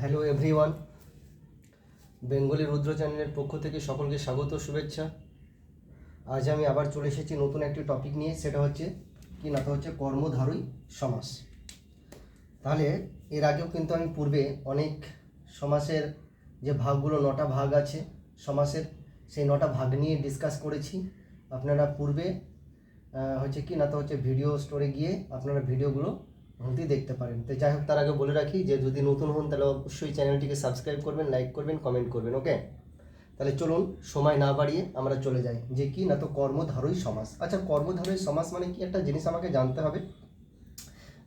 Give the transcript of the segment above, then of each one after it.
Hello everyone Bengali রুদ্র চ্যানেলের পক্ষ থেকে সকলকে স্বাগত শুভেচ্ছা। আজ আমি আবার চলে এসেছি নতুন একটি টপিক নিয়ে, সেটা হচ্ছে, কি না তো হচ্ছে? কর্মধারই সমাস। তাহলে, এর আগেও কিন্তু আমি পূর্বে অনেক সমাসের যে ভাগগুলো, নটা ভাগ আছে, সমাসের সেই নটা ভাগ নিয়ে ডিসকাস করেছি। আপনারা পূর্বে হচ্ছে কি না তো হচ্ছে ভিডিও স্টোরে গিয়ে আপনারা ভিডিওগুলো হতে দেখতে পারেন। তো যাই হোক, তার আগে বলে রাখি যে যদি নতুন হন, তাহলে অবশ্যই চ্যানেলটিকে সাবস্ক্রাইব করবেন, লাইক করবেন, কমেন্ট করবেন, ওকে? তাহলে চলুন, সময় না বাড়িয়ে আমরা চলে যাই। যে কি না তো কর্মধারই সমাজ। আচ্ছা কর্মধারই সমাজ মানে কি? একটা জিনিস আমাকে জানতে হবে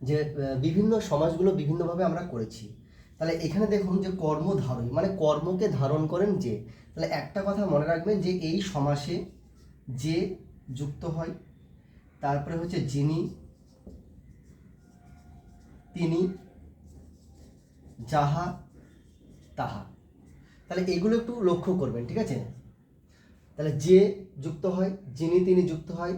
যে বিভিন্ন সমাজগুলো বিভিন্নভাবে আমরা করেছি। তাহলে এখানে দেখুন যে কর্মধারই মানে কর্মকে ধারণ করেন যে। তাহলে একটা কথা মনে রাখবেন যে, এই সমাসে যে যুক্ত হয়, তারপরে হচ্ছে যিনি তিনি যাহা তাহা। তাহলে এগুলো একটু লক্ষ্য করবেন, ঠিক আছে? তাহলে যে যুক্ত হয়, যিনি তিনি যুক্ত হয়,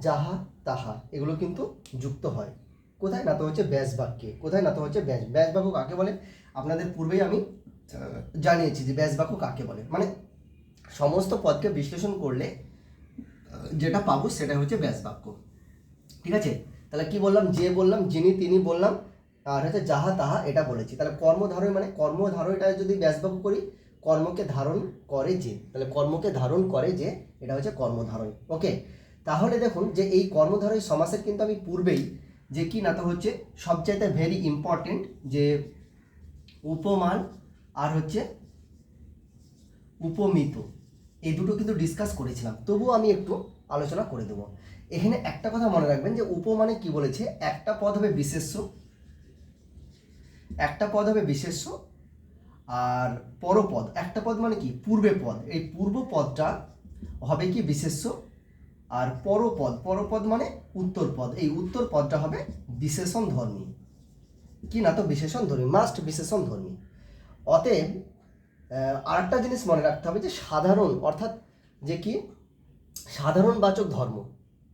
যাহা তাহা, এগুলো কিন্তু যুক্ত হয়। কোথায়? না তো হচ্ছে ব্যাস বাক্যে কোথায়? না তো হচ্ছে ব্যাস। ব্যাস বাক্য কাকে বলে? আপনাদের পূর্বেই আমি জানিয়েছি যে ব্যাস বাক্য কাকে বলে। মানে সমস্ত পদকে বিশ্লেষণ করলে যেটা পাবো সেটা হচ্ছে ব্যাস বাক্য ঠিক আছে? তাহলে কি বললাম? যে বললাম, যিনি তিনি বললাম, আর হচ্ছে যাহা তাহা এটা বলেছি। তাহলে কর্মধারয় মানে কর্মধারয়টা যদি ব্যাসবাক্য করি, কর্মকে ধারণ করে যে, তাহলে কর্মকে ধারণ করে যে, এটা হচ্ছে কর্মধারয় ওকে? তাহলে দেখুন যে এই কর্মধারয় সমাসের কিন্তু আমি পূর্বেই যে কি না তো হচ্ছে সবচাইতে ভেরি ইম্পর্টেন্ট যে উপমান আর হচ্ছে উপমিত। এই দুটো কিন্তু ডিসকাস করেছিলাম। তবুও আমি একটু আলোচনা করে দেবো। এখানে একটা কথা মনে রাখবেন যে উপমানে কি বলেছে? একটা পদ হবে বিশেষ্য। একটা পদ হবে বিশেষ্য আর পরপদ। একটা পদ মানে কি? পূর্বে পদ। এই পূর্ব পদটা হবে কি বিশেষ্য আর পরপদ। পরপদ মানে উত্তর পদ। এই উত্তর পদটা হবে বিশেষণ ধর্মী। কি না তো? বিশেষণ ধর্মী। মাস্ট বিশেষণ ধর্মী। অতএব আরেকটা জিনিস মনে রাখতে হবে যে সাধারণ অর্থাৎ যে কি? সাধারণ বাচক ধর্ম।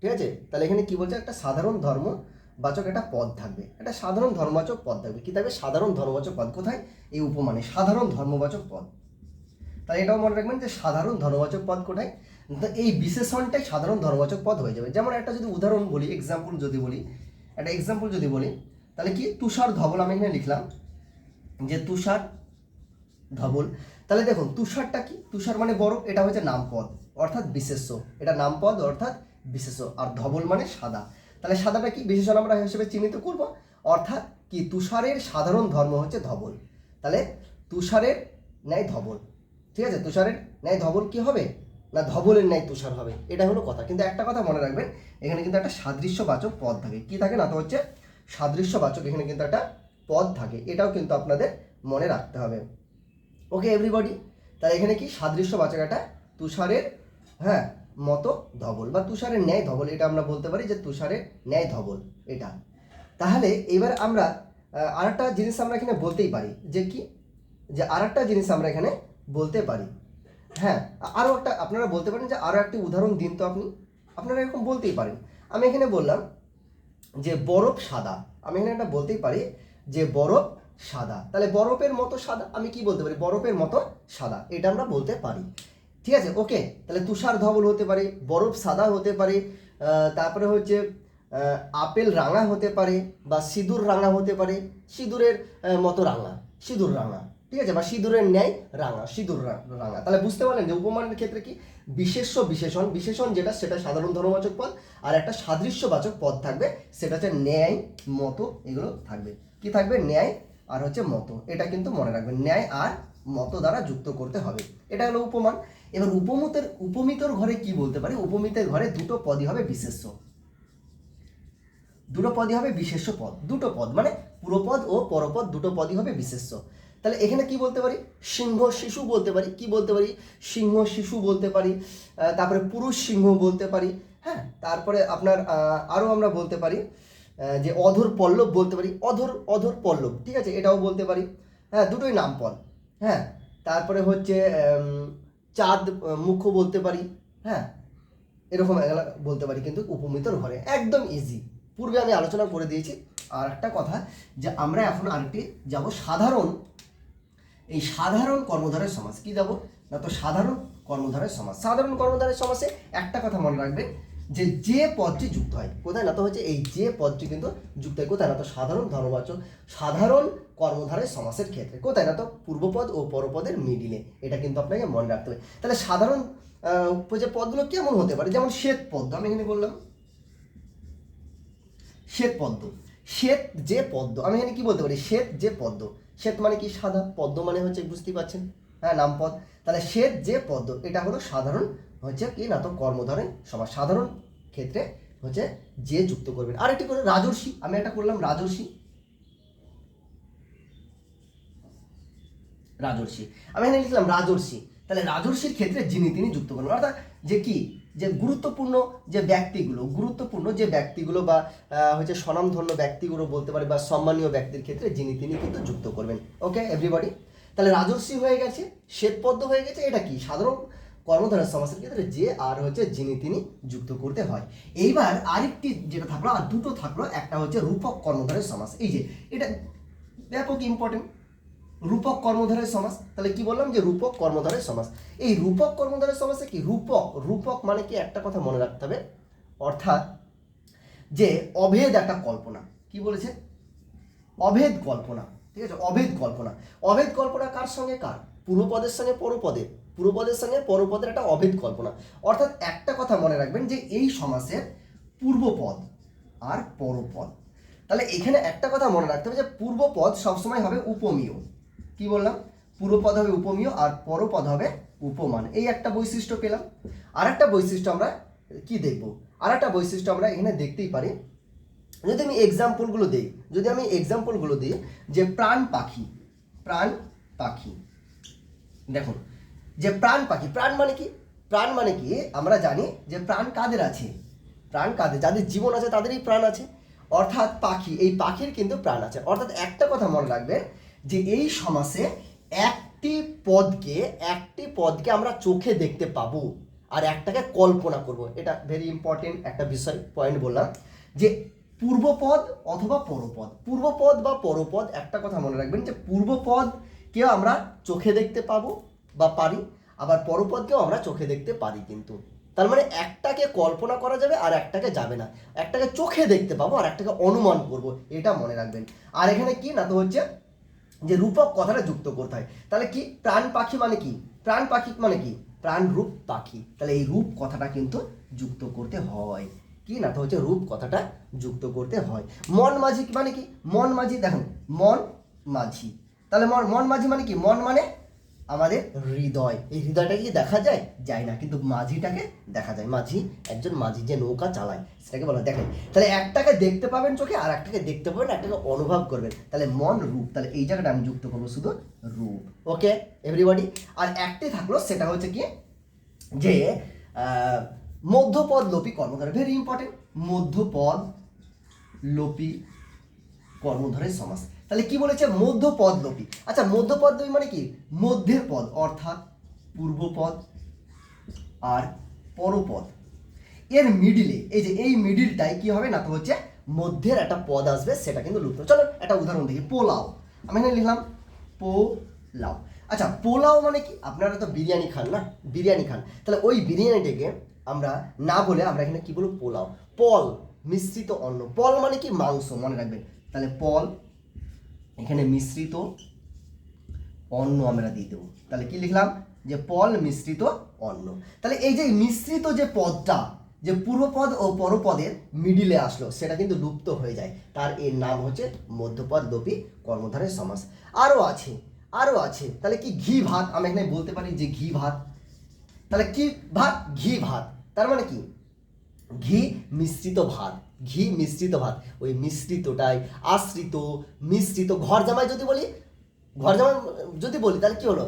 ঠিক আছে? তাহলে এখানে কি বলছে? একটা সাধারণ ধর্ম বাচক একটা পদ থাকবে। একটা সাধারণ ধর্মবাচক পদ থাকবে। কি থাকবে? সাধারণ ধর্মবাচক পদ। কোথায়? এই উপমানে। সাধারণ ধর্মবাচক পদ। তাই এটাও মনে রাখবেন যে সাধারণ ধর্মবাচক পদ কোথায়? তো এই বিশেষণটাই সাধারণ ধর্মবাচক পদ হয়ে যাবে। যেমন একটা যদি উদাহরণ বলি এক্সাম্পল যদি বলি, একটা এক্সাম্পল যদি বলি, তাহলে কি? তুষার ধবল আমি এখানে লিখলাম যে তুষার ধবল। তাহলে দেখুন, তুষারটা কি? তুষার মানে বরফ এটা হচ্ছে নামপদ, অর্থাৎ বিশেষ্য। এটা নামপদ, অর্থাৎ বিশেষ্য আর ধবল মানে সাদা। তাহলে সাদাটা কি বিশেষণ আমরা হিসেবে চিহ্নিত করব? অর্থাৎ কি তুষারের সাধারণ ধর্ম হচ্ছে ধবল। তাহলে তুষারের ন্যায় ধবল। ঠিক আছে? তুষারের ন্যায় ধবল কি হবে? না, ধবলের ন্যায় তুষার হবে। এটা হলো কথা। কিন্তু একটা কথা মনে রাখবেন, এখানে কিন্তু একটা সাদৃশ্যবাচক পদ থাকে। কি থাকে না? তো হচ্ছে সাদৃশ্যবাচক। এখানে কিন্তু একটা পদ থাকে। এটাও কিন্তু আপনাদের মনে রাখতে হবে। ওকে এভরিবডি তাহলে এখানে কি সাদৃশ্যবাচক? একটা তুষারের হ্যাঁ মতো ধবল বা তুষারের ন্যায় ধবল এটা আমরা বলতে পারি যে তুষারের ন্যায় ধবল এটা। তাহলে এবার আমরা আহ, আরেকটা জিনিস আমরা এখানে বলতেই পারি যে কি? যে আরেকটা জিনিস আমরা এখানে বলতে পারি। হ্যাঁ আরও একটা আপনারা বলতে পারেন যে আরও একটি উদাহরণ দিন তো আপনি। আপনারা এরকম বলতেই পারেন। আমি এখানে বললাম যে বরফ সাদা। আমি এখানে একটা বলতেই পারি যে বরফ সাদা। তাহলে বরফের মতো সাদা আমি কি বলতে পারি? বরফের মতো সাদা এটা আমরা বলতে পারি। ঠিক আছে ওকে তাহলে তুষার ধবল হতে পারে, বরফ সাদা হতে পারে তারপরে হচ্ছে আপেল রাঙা হতে পারে বা সিঁদুর রাঙা হতে পারে, সিঁদুরের মতো রাঙা, সিঁদুর রাঙা, ঠিক আছে? বা সিঁদুরের ন্যায় রাঙা, সিঁদুর রাঙা। তাহলে বুঝতে পারলেন যে উপমানের ক্ষেত্রে কি? বিশেষ্য বিশেষণ বিশেষণ যেটা, সেটা সাধারণ ধর্মবাচক পদ, আর একটা সাদৃশ্যবাচক পদ থাকবে, সেটা হচ্ছে ন্যায়, মতো, এগুলো থাকবে। কি থাকবে? ন্যায় আর হচ্ছে মতো, এটা কিন্তু মনে রাখবেন। ন্যায় আর মতো দ্বারা যুক্ত করতে হবে। এটা হলো উপমান। এবার উপমিতের, উপমিতর ঘরে কি বলতে পারি? উপমিতের ঘরে দুটো পদই হবে বিশেষ্য। দুটো পদই হবে বিশেষ্য পদ। দুটো পদ মানে পুরোপদ ও পরপদ দুটো পদই হবে বিশেষ্য। তাহলে এখানে কি বলতে পারি? সিংহ শিশু বলতে পারি। কি বলতে পারি? সিংহ শিশু বলতে পারি। তারপরে পুরুষ সিংহ বলতে পারি। হ্যাঁ তারপরে আপনার আরও আমরা বলতে পারি যে অধর পল্লব বলতে পারি। অধর অধর পল্লব, ঠিক আছে? এটাও বলতে পারি। হ্যাঁ দুটোই নাম পদ হ্যাঁ তারপরে হচ্ছে চাঁদ আহ, মুখ বলতে পারি হ্যাঁ এরকম বলতে পারি কিন্তু উপমিতর ঘরে একদম ইজি পূর্বে আমি আলোচনা করে দিয়েছি আর একটা কথা যে আমরা এখন আরেকটি যাব সাধারণ এই সাধারণ কর্মধারের সমাজ। কি দেবো না তো সাধারণ কর্মধারের সমাজ। সাধারণ কর্মধারের সমাজে একটা কথা মনে রাখবেন যে যে পদটি যুক্ত হয়। কোথায় না তো হচ্ছে এই যে পদটি কিন্তু যুক্ত হয়। কোথায় না তো সাধারণ ধর্মবাচক, সাধারণ কর্মধারের সমাসের ক্ষেত্রে। কোথায় না তো পূর্বপদ ও পরপদের মিডিলে। এটা কিন্তু আপনাকে মনে রাখতে হবে। তাহলে সাধারণ যে পদগুলো কেমন হতে পারে? যেমন শ্বেত পদ্ম, আমি এখানে বললাম। শ্বেত পদ্ম। শ্বেত যে পদ্ম, আমি এখানে কি বলতে পারি? শ্বেত যে পদ্ম। শ্বেত মানে কি? সাদা। পদ্ম মানে হচ্ছে, বুঝতেই পারছেন? হ্যাঁ নামপদ তাহলে শ্বেত যে পদ্ম, এটা হলো সাধারণ, হচ্ছে কি না, তো কর্মধারে সমাজ সাধারণ ক্ষেত্রে হচ্ছে যে যুক্ত করবেন। আরেকটি করে রাজর্ষি, আমি একটা করলাম, রাজর্ষি। রাজর্ষি। আমি এখানে লিখলাম রাজর্ষি। তাহলে রাজর্ষির ক্ষেত্রে যিনি তিনি যুক্ত করবেন, অর্থাৎ যে কি? যে গুরুত্বপূর্ণ যে ব্যক্তিগুলো, গুরুত্বপূর্ণ যে ব্যক্তিগুলো বা হচ্ছে স্বনামধন্য ব্যক্তিগুলো বলতে পারে বা সম্মানীয় ব্যক্তির ক্ষেত্রে যিনি তিনি কিন্তু যুক্ত করবেন। ওকে এভরিবডি তাহলে রাজস্বী হয়ে গেছে, শ্বেতপদ্ম হয়ে গেছে, এটা কি? সাধারণ কর্মধারের সমাসের ক্ষেত্রে যে আর হচ্ছে যিনি তিনি যুক্ত করতে হয়। এইবার আরেকটি যেটা থাকল, আর দুটো থাকল, একটা হচ্ছে রূপক কর্মধারের সমাস এই যে, এটা ব্যাপক ইম্পর্টেন্ট রূপক কর্মধারের সমাস তাহলে কি বললাম যে রূপক কর্মধারের সমাস এই রূপক কর্মধারের সমাসে কি? রূপক রূপক মানে কি? একটা কথা মনে রাখতে হবে। অর্থাৎ যে অভেদ একটা কল্পনা। কি বলেছে? অভেদ কল্পনা। ঠিক আছে? অভেদ কল্পনা। অভেদ কল্পনা কার সঙ্গে? কার? পূর্বপদের সঙ্গে পরপদের। পূর্বপদের সঙ্গে পরপদের একটা অভেদ কল্পনা। অর্থাৎ একটা কথা মনে রাখবেন যে এই সমাসের পূর্বপদ আর পরপদ। তাহলে এখানে একটা কথা মনে রাখতে হবে যে পূর্বপদ সবসময় হবে উপমীয়। কি বললাম? পূর্বপদ হবে উপমীয় আর পরপদ হবে উপমান। এই একটা বৈশিষ্ট্য পেলাম। আর একটা বৈশিষ্ট্য আমরা কি দেখব? আর একটা বৈশিষ্ট্য আমরা এখানে দেখতেই পারি। যদি আমি এক্সাম্পলগুলো দিই, যদি আমি এক্সাম্পলগুলো দিই যে প্রাণ পাখি প্রাণ পাখি, দেখুন, যে প্রাণ পাখি, প্রাণ মানে কি? প্রাণ মানে কি? আমরা জানি যে প্রাণ কাদের আছে? প্রাণ কাদের? যাদের জীবন আছে তাদেরই প্রাণ আছে। অর্থাৎ পাখি, এই পাখির কিন্তু প্রাণ আছে। অর্থাৎ একটা কথা মনে রাখবেন যে এই সমাসে একটি পদকে একটি পদকে আমরা চোখে দেখতে পাবো আর একটাকে কল্পনা করব। এটা ভেরি ইম্পর্টেন্ট একটা বিষয় পয়েন্ট বললাম। যে পূর্বপদ অথবা পরপদ। পূর্বপদ বা পরপদ, একটা কথা মনে রাখবেন যে পূর্বপদকেও আমরা চোখে দেখতে পাবো বা পারি, আবার পরপদকেও আমরা চোখে দেখতে পারি কিন্তু। তার মানে একটাকে কল্পনা করা যাবে আর একটাকে যাবে না। একটাকে চোখে দেখতে পাবো আর একটাকে অনুমান করব, এটা মনে রাখবেন। আর এখানে কি? না তো হচ্ছে যে রূপক কথাটা যুক্ত করতে হয়। তাহলে কি? প্রাণ পাখি মানে কি? প্রাণ পাখি মানে কি? প্রাণ রূপ পাখি। তাহলে এই রূপ কথাটা কিন্তু যুক্ত করতে হয়। কি না? তো হচ্ছে রূপ কথাটা যুক্ত করতে হয়। মন মাঝি মানে কি? মন মাঝি, দেখুন, মন মাঝি। তাহলে মন মন মাঝি মানে কি? মন মানে আমাদের হৃদয়। এই হৃদয়টাকে কি দেখা যায়? যায় না, কিন্তু মাঝিটাকে দেখা যায়। মাঝি, একজন মাঝি যে নৌকা চালায়, সেটাকে বলা দেখেন, তাহলে একটাকে দেখতে পাবেন চোখে আর একটাকে দেখতে পাবেন, একটাকে অনুভব করবেন। তাহলে মন রূপ। তাহলে এই জায়গাটা আমি যুক্ত করব শুধু রূপ। ওকে এভরিবডি আর একটাই থাকল, সেটা হচ্ছে কি? যে মধ্যপদ লোপী কর্মধারা ভেরি ইম্পর্টেন্ট মধ্যপদ লোপী কর্মধারের সমাস। তাহলে কি বলেছে? মধ্যপদ লোপী। আচ্ছা মধ্যপদ লোপী মানে কি? মধ্যের পদ, অর্থাৎ পূর্বপদ আর পরপদ। এর মিডিলে এই যে এই মিডিলটাই কি হবে না, তো হচ্ছে মধ্যের একটা পদ আসবে, সেটা কিন্তু লুপ্ত। চলো, একটা উদাহরণ দেখি, পোলাও। আমি এখানে লিখলাম, পোলাও। আচ্ছা পোলাও মানে কি? আপনারা তো বিরিয়ানি খান না? বিরিয়ানি খান। তাহলে ওই বিরিয়ানিটাকে আমরা না বলে আমরা এখানে কি বলব? পোলাও। পল, মিশ্রিত অন্ন। পল মানে কি? মাংস, মনে রাখবেন। তাহলে পল, এখানে মিশ্রিত অন্ন আমরা দিয়ে দেবো। তাহলে কি লিখলাম? যে পল, মিশ্রিত অন্ন। তাহলে এই যে মিশ্রিত যে পদটা, যে পূর্বপদ ও পরপদের মিডিলে আসলো, সেটা কিন্তু লুপ্ত হয়ে যায়। তার এর নাম হচ্ছে মধ্যপদ লোপী কর্মধারের সমাস। আরও আছে আরও আছে। তাহলে কি ঘি ভাত? আমি এখানে বলতে পারি যে ঘি ভাত। তাহলে কি ভাত? ঘি ভাত। তার মানে কি? ঘি মিশ্রিত ভাত, ঘি মিশ্রিত ভাত, ওই মিশ্রিতটাই আশ্রিত, মিশ্রিত ঘর জামাই যদি বলি, ঘর জামাই যদি বলি, তাহলে কি হলো?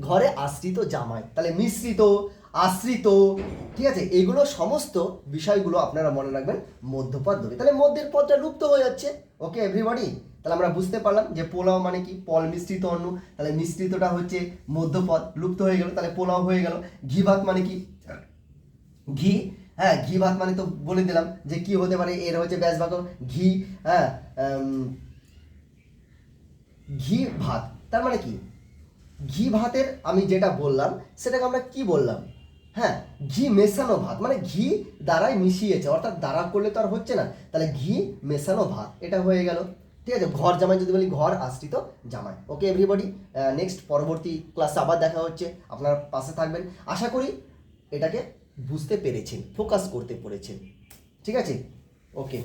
ঘরে আশ্রিত জামাই, তাহলে মিশ্রিত, আশ্রিত, ঠিক আছে? এগুলো সমস্ত বিষয়গুলো আপনারা মনে রাখবেন মধ্যপদ ধরে। তাহলে মধ্যের পদটা লুপ্ত হয়ে যাচ্ছে। ওকে এভরিবডি তাহলে আমরা বুঝতে পারলাম যে পোলাও মানে কি? পল মিশ্রিত অন্ন। তাহলে মিশ্রিতটা হচ্ছে মধ্যপদ, লুপ্ত হয়ে গেল। তাহলে পোলাও হয়ে গেল। ঘি ভাত মানে কি? ঘি হ্যাঁ ঘি ভাত মানে তো বলে দিলাম যে কি হতে পারে, এর হচ্ছে ব্যাস ভাত ঘি হ্যাঁ ঘি ভাত। তার মানে কি? ঘি ভাতের আমি যেটা বললাম, সেটাকে আমরা কি বললাম? হ্যাঁ ঘি মেশানো ভাত মানে ঘি দ্বারাই মিশিয়েছে, অর্থাৎ দ্বারা করলে তো আর হচ্ছে না। তাহলে ঘি মেশানো ভাত, এটা হয়ে গেল। ঠিক আছে, ঘর জামাই যদি বলি ঘর, আশ্রিত জামাই। ওকে এভরিবডি নেক্সট পরবর্তী ক্লাসে আবার দেখা হচ্ছে, আপনার পাশে থাকবেন। আশা করি এটাকে বুঝতে পেরেছেন ফোকাস করতে পেরেছেন। ঠিক আছে? ওকে